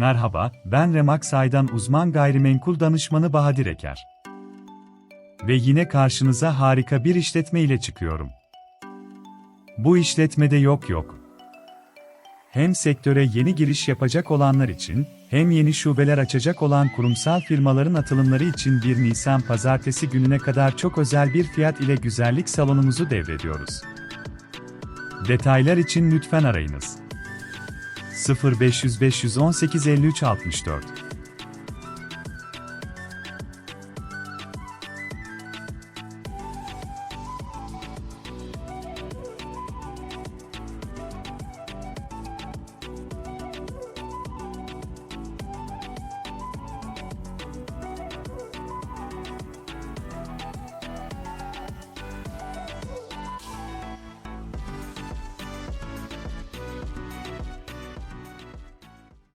Merhaba, ben Remax Ay'dan uzman gayrimenkul danışmanı Bahadır Eker. Ve yine karşınıza harika bir işletme ile çıkıyorum. Bu işletmede yok yok. Hem sektöre yeni giriş yapacak olanlar için, hem yeni şubeler açacak olan kurumsal firmaların atılımları için 1 Nisan pazartesi gününe kadar çok özel bir fiyat ile güzellik salonumuzu devrediyoruz. Detaylar için lütfen arayınız. 0500 518 53 64